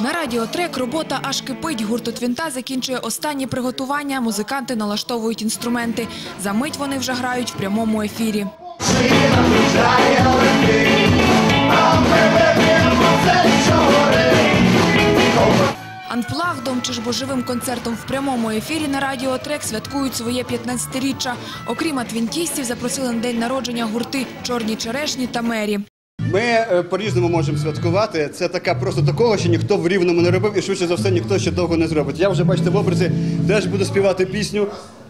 На радіотрек робота аж кипить. Гурт «От Вінта закінчує останні приготування. Музиканти налаштовують інструменти. За мить вони вже грають в прямому ефірі. Анплагдом чи ж бо живим концертом в прямому ефірі на радіотрек святкують своє 15-річчя. Окрім адвентістів, запросили на день народження гурти Чорні черешні та Мері. Ми е, по-різному можемо святкувати. Це така просто такого, що ніхто в рівному не робив, і швидше за все ніхто ще довго не зробить. Я вже бачите в образі теж буду співати пісню.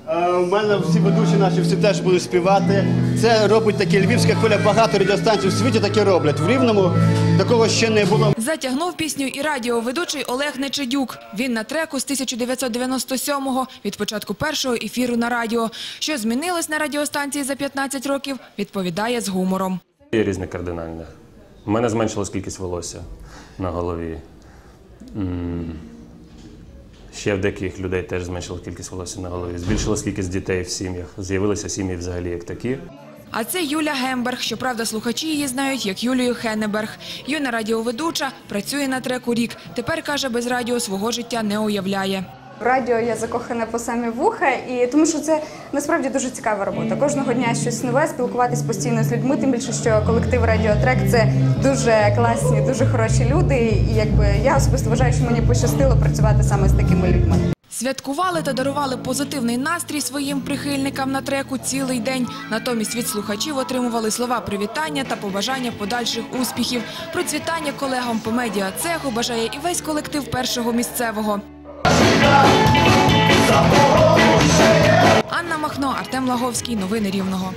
Е, У мене всі ведучі наші всі теж будуть співати. Це робить таке львівська хвиля. Багато радіостанцій в світі таке роблять. В рівному такого ще не було. Затягнув пісню і радіоведучий Олег Нечедюк. Він на треку з 1997-го, від початку першого ефіру на радіо. Що змінилось на радіостанції за 15 років, відповідає з гумором. Є різне кардинальне. У мене зменшилась кількість волосся на голові. Ще в деяких людей теж зменшилась кількість волосся на голові. Збільшилась кількість дітей в сім'ях. З'явилися сім'ї взагалі як такі. А це Юля Гемберг. Щоправда, слухачі її знають як Юлію Хеннеберг. Юна радіоведуча працює на треку рік. Тепер каже, без радіо свого життя не уявляє. Радіо я закохана по самі вуха, і тому що це насправді дуже цікава робота. Кожного дня щось нове, спілкуватись постійно з людьми. Тим більше, що колектив Радіотрек це дуже класні, дуже хороші люди. І якби я особисто вважаю, що мені пощастило працювати саме з такими людьми. Святкували та дарували позитивний настрій своїм прихильникам на треку цілий день. Натомість від слухачів отримували слова привітання та побажання подальших успіхів. Процвітання колегам по медіа-цеху бажає і весь колектив першого місцевого. Анна Махно, Артем Лаговський. Новини Рівного.